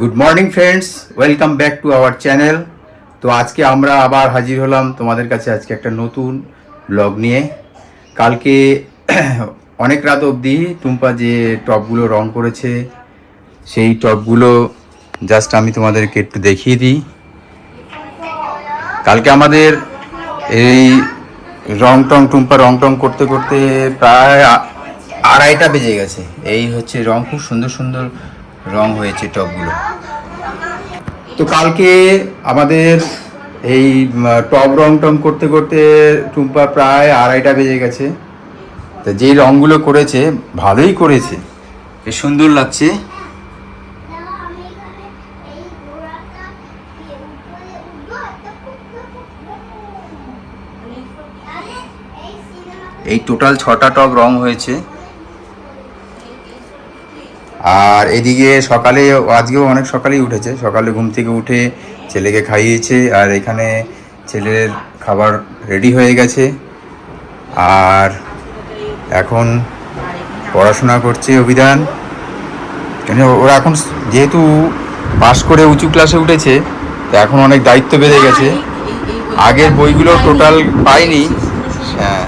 Good morning friends welcome back to our channel তো আজকে আমরা আবার হাজির হলাম তোমাদের কাছে আজকে একটা নতুন ব্লগ নিয়ে। কালকে অনেক রাত অবধি টুম্পা যে টপগুলো রং করেছে, সেই টপগুলো জাস্ট আমি তোমাদেরকে একটু দেখিয়ে দিই। কালকে আমাদের এই রং টং, টুম্পা রং টং করতে করতে প্রায় আড়াইটা বেজে গেছে। এই হচ্ছে রং, খুব সুন্দর সুন্দর রং হয়েছে টপগুলো। তো কালকে আমাদের এই টপ রং টং করতে করতে টুম্পা প্রায় আড়াইটা বেজে গেছে। তো যে রংগুলো করেছে ভালোই করেছে। বেশ সুন্দর লাগছে। এই টোটাল ছটা টপ রং হয়েছে। আর এদিকে সকালে, আজকেও অনেক সকালেই উঠেছে। সকালে ঘুম থেকে উঠে ছেলেকে খাইয়েছে আর এখানে ছেলের খাবার রেডি হয়ে গেছে। আর এখন পড়াশোনা করছে অভিধান। কেন, ওরা এখন যেহেতু পাশ করে উঁচু ক্লাসে উঠেছে, তো এখন অনেক দায়িত্ব বেড়ে গেছে। আগের বইগুলো টোটাল পাইনি। হ্যাঁ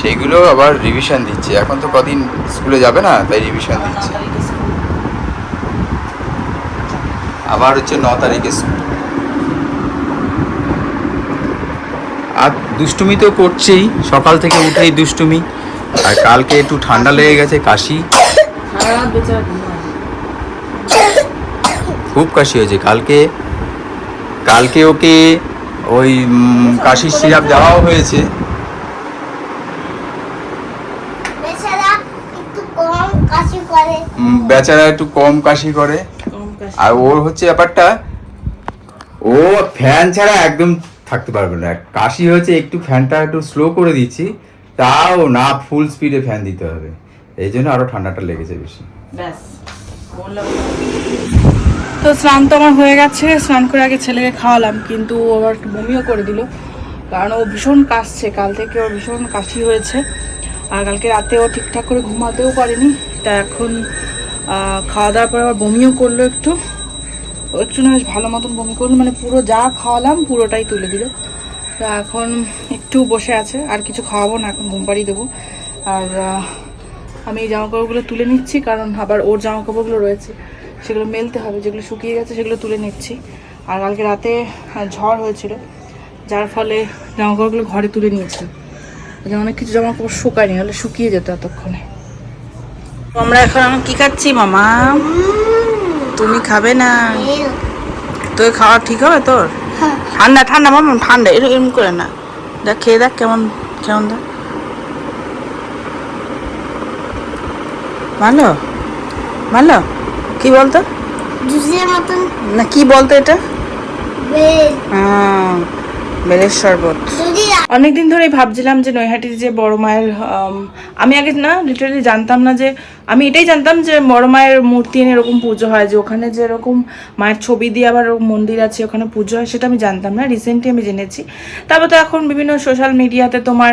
সেইগুলো আবার রিভিশন দিচ্ছে। এখন তো কদিন স্কুলে যাবে না, তাই রিভিশন দিচ্ছে। আবার হচ্ছে ন তারিখে স্কুল আর দুষ্টুমি তো করছেই সকাল থেকে উঠেই দুষ্টুমি। আর কালকে একটু ঠান্ডা লেগে গেছে কাশি। খুব কাশি হয়েছে। কালকে কালকে ওকে ওই কাশির সিরাপ দেওয়াও হয়েছে। বেচারা একটু কম কাশি করে। আর ওর হচ্ছে ব্যাপারটা ও ফ্যান ছাড়া একদম থাকতে পারবে না। কাশি হচ্ছে একটু ফ্যানটা একটু স্লো করে দিচ্ছি তাও না ফুল স্পিডে ফ্যান দিতে হবে। এই জন্য আরও ঠান্ডাটা লেগেছে বেশি। তো স্নান তো আমার হয়ে গেছে স্নান করে আগে ছেলেকে খাওয়ালাম কিন্তু ও আবার একটু বমিও করে দিল। কারণ ও ভীষণ কাশছে কাল থেকে ওর ভীষণ কাশি হয়েছে। আর কালকে রাতে ও ঠিকঠাক করে ঘুমাতেও পারেনি তা এখন খাওয়া দাওয়ার পর আবার বমিও করল একটু। ও একটু বেশ ভালো মতন বমি করল মানে পুরো যা খাওয়ালাম পুরোটাই তুলে দিল। তো এখন একটু বসে আছে, আর কিছু খাওয়াবো না, এখন ঘুম পাড়িয়ে দেবো। আর আমি এই জামা কাপড়গুলো তুলে নিচ্ছি, কারণ আবার ওর জামা কাপড়গুলো রয়েছে। সেগুলো মেলতে হবে, যেগুলো শুকিয়ে গেছে সেগুলো তুলে নিচ্ছি। আর কালকে রাতে ঝড় হয়েছিল, যার ফলে জামা কাপড়গুলো ঘরে তুলে নিয়েছি অনেক কিছু জামা কাপড় শুকায়নি হলে শুকিয়ে যেত এতক্ষণে। আমরা এখন কি খাচ্ছি, মামা? তুমি খাবে না? তোর খাওয়া ঠিক হবে তোর? ঠান্ডা ঠান্ডা মামা ঠান্ডা এরকম করে না। দেখ খেয়ে দেখ কেমন কেমন দেখ। ভালো? ভালো? কি বলতো? জুসের মতন। না কি বলতো এটা? বেল। হ্যাঁ বেলের শরবত। যদি অনেকদিন ধরেই ভাবছিলাম যে নৈহাটির যে বড় মায়ের, আমি আগে না লিটারালি জানতাম না যে, আমি এটাই জানতাম যে বড় মায়ের মূর্তি এনে এরকম পুজো হয়, যে ওখানে যে এরকম মায়ের ছবি দিয়ে আবার মন্দির আছে, ওখানে পুজো হয়, সেটা আমি জানতাম না রিসেন্টলি আমি জেনেছি। তারপর তো এখন বিভিন্ন সোশ্যাল মিডিয়াতে তোমার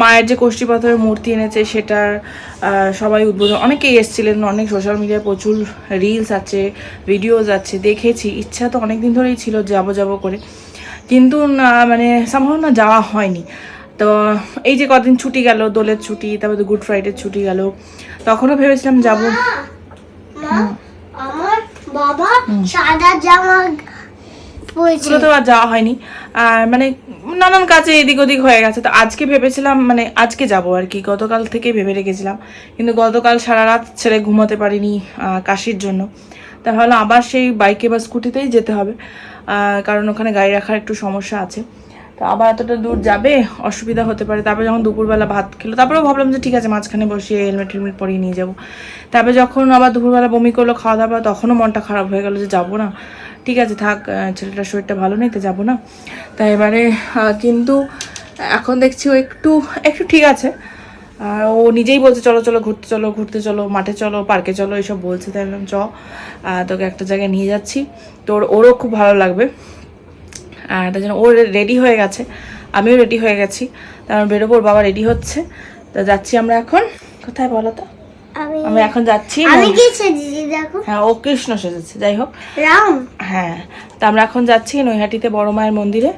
মায়ের যে কোষ্ঠী পাথরের মূর্তি এনেছে, সেটার সবাই উদ্বোধন, অনেকেই এসেছিলেন, অনেক সোশ্যাল মিডিয়ায় প্রচুর রিলস আছে ভিডিওস আছে, দেখেছি, ইচ্ছা তো অনেক দিন ধরেই ছিল, যাব যাব করে। কিন্তু না মানে সম্ভব না যাওয়া হয়নি। তো এই যে কদিন ছুটি গেল দোলের ছুটি তারপরে গুড ফ্রাইডের ছুটি গেল তখনও ভেবেছিলাম যাব। আমার বাবা সাদা জামা পরেছে। তো আর যাওয়া হয়নি। আর মানে নানান কাজে এদিক ওদিক হয়ে গেছে। তো আজকে ভেবেছিলাম মানে আজকে যাব আর কি। গতকাল থেকেই ভেবে রেখেছিলাম। কিন্তু গতকাল সারা রাত ছেলে ঘুমাতে পারিনি কাশির জন্য। তাহলে আবার সেই বাইকে বা স্কুটিতেই যেতে হবে। কারণ ওখানে গাড়ি রাখার একটু সমস্যা আছে। তো আবার এতটা দূর যাবে, অসুবিধা হতে পারে। তারপরে যখন দুপুরবেলা ভাত খেলো, তারপরেও ভাবলাম যে ঠিক আছে, মাঝখানে বসিয়ে হেলমেট হেলমেট পরিয়ে নিয়ে যাব। তারপরে যখন আবার দুপুরবেলা বমি করল খাওয়া দাওয়া তখনও মনটা খারাপ হয়ে গেলো যে যাব না। ঠিক আছে, থাক ছেলেটার শরীরটা ভালো নেই, তো যাব না। তাই এবারে কিন্তু এখন দেখছি ও একটু একটু ঠিক আছে। ও নিজেই বলছে চলো চলো ঘুরতে চলো ঘুরতে চলো মাঠে চলো পার্কে চলো এসব বলছে। তাই বললাম চ তোকে একটা জায়গায় নিয়ে যাচ্ছি। তোর ওরও খুব ভালো লাগবে। আর তার জন্য ও রেডি হয়ে গেছে। আমিও রেডি হয়ে গেছি। তার বেরোবো ওর বাবা রেডি হচ্ছে। তা যাচ্ছি আমরা এখন। কোথায় বলো তো? আমি এখন যাচ্ছি আমি দেখো। হ্যাঁ ও কৃষ্ণ সেজেছে যাই হোক। রাম। হ্যাঁ তা আমরা এখন যাচ্ছি নৈহাটিতে বড় মায়ের মন্দিরে।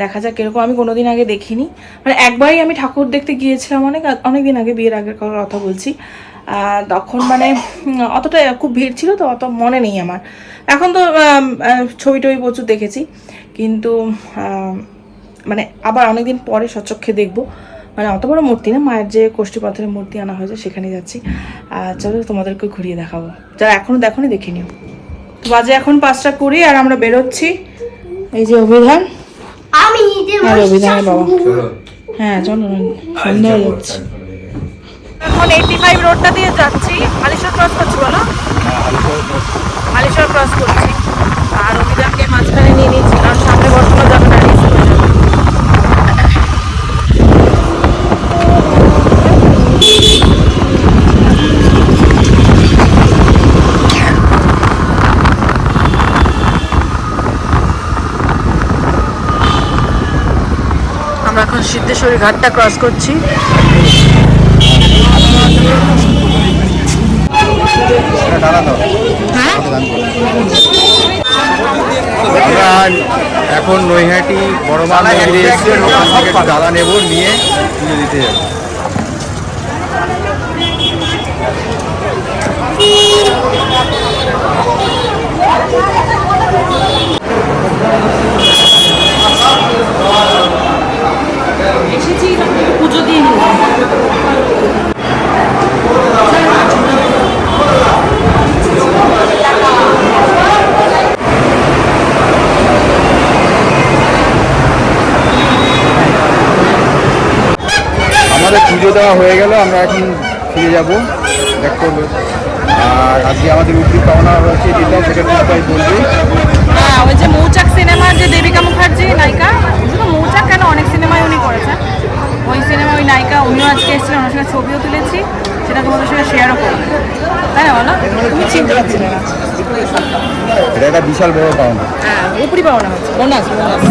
দেখা যাক কীরকম আমি কোনোদিন আগে দেখিনি। মানে একবারই আমি ঠাকুর দেখতে গিয়েছিলাম অনেক অনেক দিন আগে বিয়ের আগের কথা বলছি। তখন মানে অতটা খুব ভিড় ছিল তো অত মনে নেই আমার। এখন তো ছবি টবি প্রচুর দেখেছি। কিন্তু মানে আবার অনেকদিন পরে সচক্ষে দেখব। মানে অত বড় মূর্তি না মায়ের যে কোষ্ঠী পাথরের মূর্তি আনা হয়েছে সেখানে যাচ্ছি। আর চলো তোমাদেরকে ঘুরিয়ে দেখাবো। যারা এখনও দেখোনি দেখে নিও। তো বাজে এখন পাঁচটা কুড়ি আর আমরা বেরোচ্ছি। এই যে অভিধান। আমি আর অভিধানের বাবা। হ্যাঁ চলো সন্ধ্যা হয়ে যাচ্ছে। এখন এইটি ফাইভ রোডটা দিয়ে যাচ্ছি। ক্রস করছি বলো। ক্রস করছি। আর অভিধানকে মাঝখানে নিয়ে নিয়েছি কারণ সামনে বর্তমান যাবে না রিস্ক হয়ে যাবে আমরা এখন সিদ্ধেশ্বরী ঘাটটা ক্রস করছি। এখন নৈহাটি বড় মন্দিরে এসে নেব নিয়ে দিতে যাব এসেছি পুজো দিয়ে নিব আমাদের পুজো দেওয়া হয়ে গেল আমরা এখন ফিরে যাব। ব্যাক করব। আর আজকে আমাদের উদ্ভিদ পাওনা হয়েছে যেটা সেটা নিশ্চয়ই বলবে। হ্যাঁ ওই যে মৌচাক সিনেমার যে দেবিকা মুখার্জি নায়িকা শুধু মৌচাক কেন অনেক সিনেমায় উনি করেছেন? ওই সিনেমা ওই নায়িকা উনিও আজকে এসেছিলেন ওনার সঙ্গে ছবিও তুলেছি সেটা তোমাদের সঙ্গে শেয়ারও করব। তাই না বলো? তুমি চিনতে পারছিলে না এটা একটা বিশাল বড় পাওনা। হ্যাঁ উপরি পাওনা হচ্ছে বোনাস বোনাস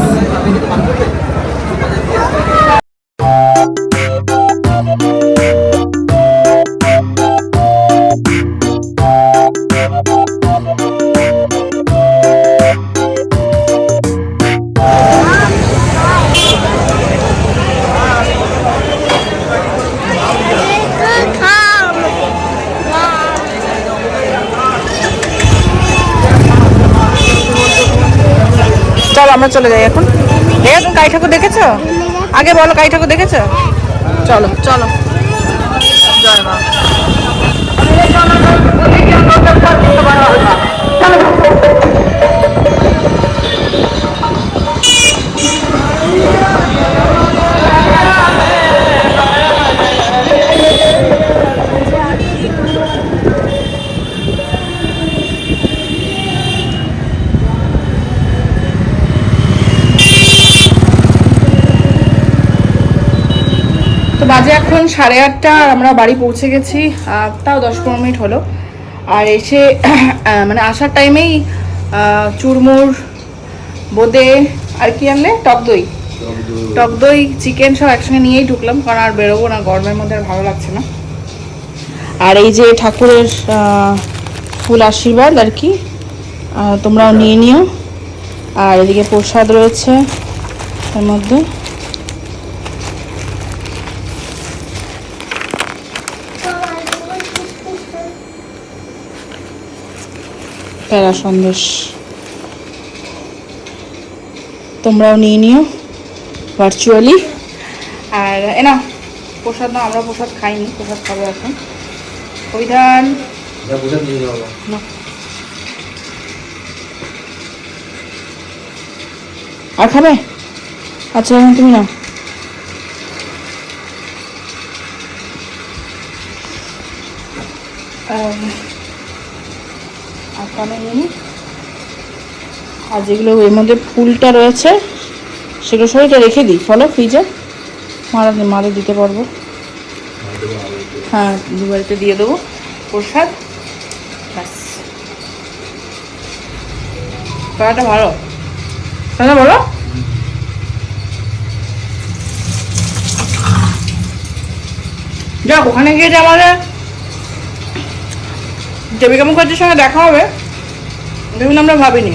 আমরা চলে যাই এখন। দেখে তুমি ঠাকুর দেখেছ? আগে বলো, কাই ঠাকুর দেখেছ? চলো চলো। জয় মা। সাড়ে আটটা আমরা বাড়ি পৌঁছে গেছি তাও দশ পনেরো মিনিট হলো। আর এসে মানে আসার টাইমেই চুরমুর, বোঁদে, আর কি আনলে? টক দই। টক দই, চিকেন সব একসঙ্গে নিয়েই ঢুকলাম, কারণ আর বেরোবো না, গরমের মধ্যে আর ভালো লাগছে না। আর এই যে ঠাকুরের ফুল আশীর্বাদ আর কি তোমরাও নিয়ে নিও। আর এদিকে প্রসাদ রয়েছে তার মধ্যে। প্যারা সন্দেশ তোমরাও নিয়ে নিও ভার্চুয়ালি আর এ না প্রসাদ না আমরা প্রসাদ খাইনি প্রসাদ খাব এখন। পরিধান আর খাবে? আচ্ছা তুমি নাও। কানে নিয়ে আর যেগুলো এর মধ্যে ফুলটা রয়েছে, সেগুলো সব এটা রেখে দিই। ফলো ফ্রিজে মারা মারে দিতে পারব। হ্যাঁ দুবারিতে দিয়ে দেবো। প্রসাদ। ব্যাস। কড়াটা ভালো। তাহলে বলো। যাক, ওখানে গিয়ে যে আমাদের দেবিকা মুখার্জির সঙ্গে দেখা হবে দেখুন আমরা ভাবিনি।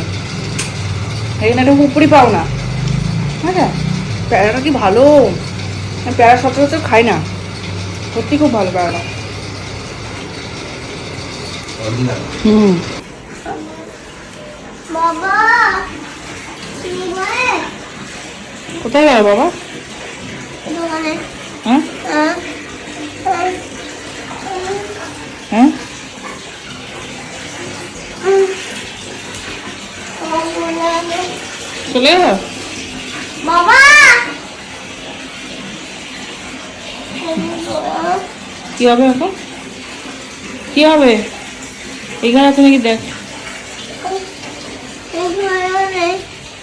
এখানে একটা উপরি পাও না। হ্যাঁ প্যারাটা কি ভালো? প্যারা সচরাচর খাই না। সত্যি খুব ভালো প্যারাটা। হুম। কোথায় গেল বাবা? দোকানে হ্যাঁ? হ্যাঁ হ্যাঁ হ্যাঁ চলে বাবা! কি হবে এখন? কি হবে? এখানে আছে নাকি দেখ।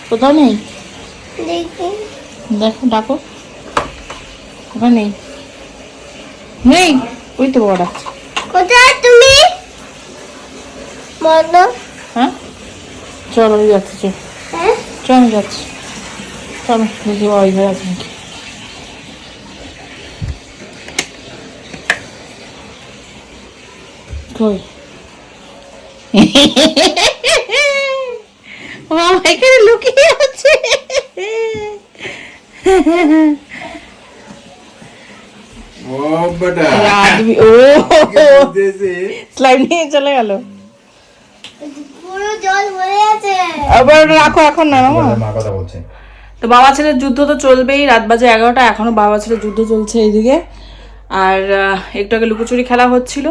কোথাও নেই? দেখো ডাকো। কোথাও নেই? নেই? ওই তো বাবা কোথায় তুমি? বলো। হ্যাঁ? চলো যাচ্ছি চল হ্যাঁ আমি যাচ্ছি। চলো দেখি ওই ঘরে আছে নাকি। কই? বাবা এখানে লুকিয়ে আছে। ও আদমি নিয়ে চলে গেল। আবার রাখো এখন না মা কথা বলছে। তো বাবা ছেলের যুদ্ধ তো চলবেই রাত বাজে এগারোটা এখনও বাবা ছেলের যুদ্ধ চলছে এইদিকে। আর একটু আগে লুকোচুরি খেলা হচ্ছিল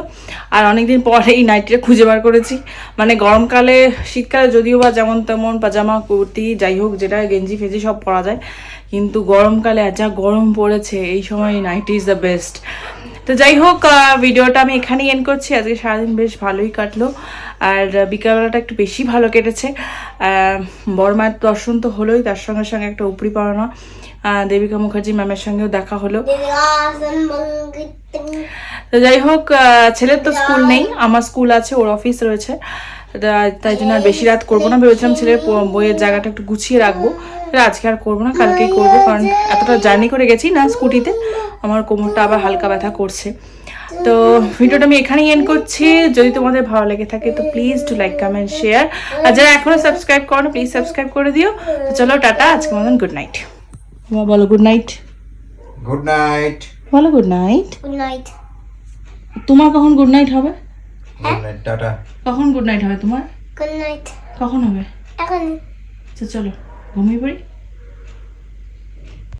আর অনেকদিন পরে এই নাইটিটা খুঁজে বার করেছি। মানে গরমকালে শীতকালে যদিও বা যেমন তেমন পাজামা কুর্তি যাই হোক যেটা গেঞ্জি ফেঞ্জি সব পরা যায়। কিন্তু গরমকালে আর যা গরম পড়েছে এই সময় নাইটি ইজ দ্য বেস্ট তো যাই হোক ভিডিওটা আমি এখানেই এন্ড করছি। আজকে সারাদিন বেশ ভালোই কাটলো। আর বিকালবেলাটা একটু বেশি ভালো কেটেছে। বর্মার দর্শন তো হলোই তার সঙ্গে সঙ্গে একটা উপরি পাওনা। দেবিকা মুখার্জি ম্যামের সঙ্গেও দেখা হলো। তো যাই হোক ছেলের তো স্কুল নেই আমার স্কুল আছে ওর অফিস রয়েছে। তাই জন্য আর বেশি রাত করব না। ভেবেছিলাম ছেলের বইয়ের জায়গাটা একটু গুছিয়ে রাখব। আজকে আর করব না কালকেই করব কারণ এতটা জার্নি করে গেছি না স্কুটিতে। আমার কোমরটা আবার হালকা ব্যথা করছে। তো ভিডিওটা আমি এখানেই এন্ড করছি। যদি তোমাদের ভালো লেগে থাকে তো please to like comment share আর যারা এখনও সাবস্ক্রাইব করো প্লিজ সাবস্ক্রাইব করে দিও। তো চলো টাটা আজকে মতন গুড নাইট বলো গুড নাইট গুড নাইট বলো গুড নাইট গুড নাইট তোমার কখন গুড নাইট হবে? গুড নাইট টাটা কখন গুড নাইট হবে তোমার? গুড নাইট কখন হবে? এখন। আচ্ছা চলো ঘুমিয়ে পড়ি।